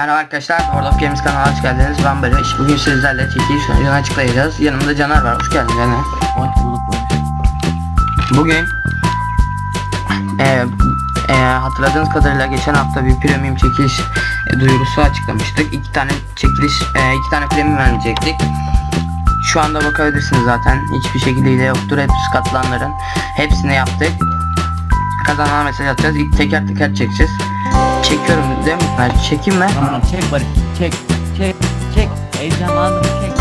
Merhaba arkadaşlar, World of Games kanalına hoş geldiniz. Ben Barış. Bugün sizlerle çekiliş sonucunu açıklayacağız. Yanımda Caner var. Hoş geldin Caner. Hoş bulduk. Bugün e, e, hatırladığınız kadarıyla geçen hafta bir premium çekiliş e, duyurusu açıklamıştık. İki tane çekiliş, e, iki tane premium verecektik. Şu anda bakabilirsiniz zaten. Hiçbir şekilde yoktur. Hepsi katılanların hepsini yaptık. Kazanana mesaj atacağız. İlk teker teker çekeceğiz. Çekiyorum değil mi? Ben çekeyim mi? Tamam çek Barış. Çek. Çek. Çek. Heyecanlandım çek.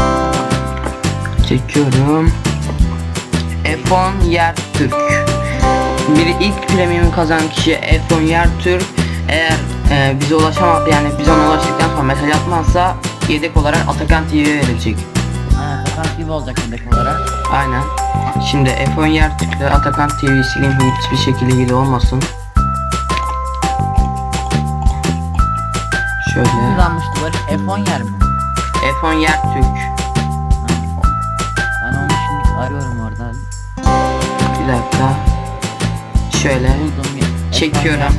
Çekiyorum. F10 Yer Türk. Bir ilk premium kazanan kişi F10 Yer Türk. Eğer e, bize ulaşamaz yani biz ona ulaştıktan sonra mesaj atmazsa yedek olarak Atakan TV'ye verilecek. Ha, Takan TV olacak yedek olarak. Aynen. Şimdi F10 Yer Türk'le Atakan TV sileyim hiçbir şekilde ilgili olmasın. Şöyle. Kullanmıştı Barış. F10 yer mi? F10 Yer Türk. Ben onu şimdi arıyorum oradan. Bir dakika. Şöyle. Çekiyorum.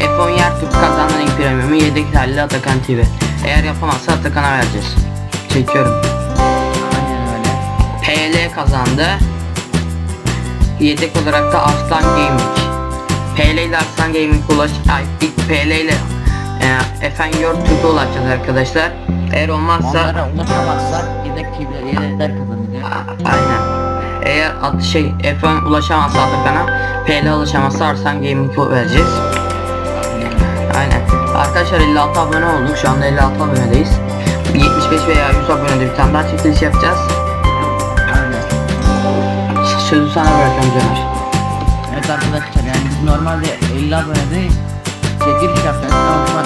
F10 yer Türk kazanan ilk premiumu yedek halli Atakan TV. Eğer yapamazsa Atakan'a vereceğiz. Çekiyorum. Aynen öyle. PL kazandı. Yedek olarak da Arslan Gaming. PL ile Arslan Gaming ulaş... Ay, ilk PL ile e, Efen Yor Türk'e ulaşacağız arkadaşlar. Eğer olmazsa... Onlara ulaşamazsak yedek TV'ler yedekler kazanacak. Aynen. Eğer at şey F10 ulaşamazsa Atakan'a PL ulaşamazsa Arslan Gaming'e vereceğiz. Aynen. Arkadaşlar 56 abone olduk. Şu anda 56 abonedeyiz. 75 veya 100 abonede bir tane daha çekiliş yapacağız. Aynen. Sözü sana bırakıyorum Caner. Evet arkadaşlar yani biz normalde 50 abonede çekiliş yapacağız ama şu an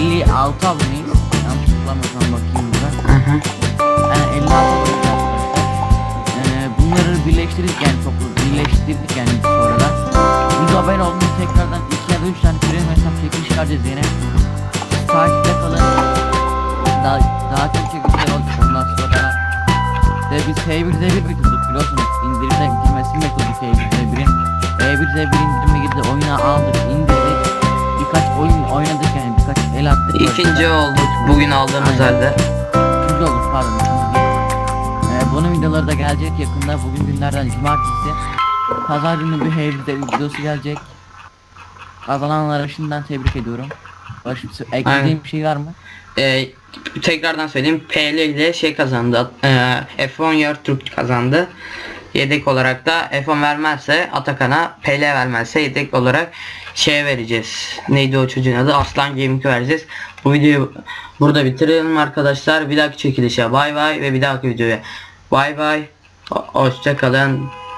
50, 56 aboneyiz. Yanlış hatırlamıyorsam bakayım burada. Hı hı. Yani 56 aboneyiz arkadaşlar. Ee, bunları birleştirdik yani toplu birleştirdik yani sonradan. 100 abone olduğunda tekrardan 2 ya da 3 tane premium hesap çekiliş vereceğiz yine. Takipte kalın. Daha, daha çok çekilişler olacak ondan sonra. Ve biz H1 Z1 bekliyorduk biliyorsunuz. İndirimde girmesini bekliyorduk H1 Z1'in. H1 Z1 indirime girdi oyuna aldık indirdik. Birkaç oyun oynadık yani birkaç el attık. İkinci olduk bugün aldığımız Aynen. halde. Üçüncü olduk pardon. Ee, bunun videoları da gelecek yakında. Bugün günlerden cumartesi. Pazar günü bir H1 videosu gelecek. Kazananlara şimdiden tebrik ediyorum. Başka eklediğim bir şey var mı? Ee, tekrardan söyleyeyim. PL ile şey kazandı. Ee, F10 yer Türk kazandı. Yedek olarak da F10 vermezse Atakan'a PL vermezse yedek olarak şeye vereceğiz. Neydi o çocuğun adı? Aslan Gaming'e vereceğiz. Bu videoyu burada bitirelim arkadaşlar. Bir dahaki çekilişe bay bay ve bir dahaki videoya bay bay. Ho- Hoşça kalın.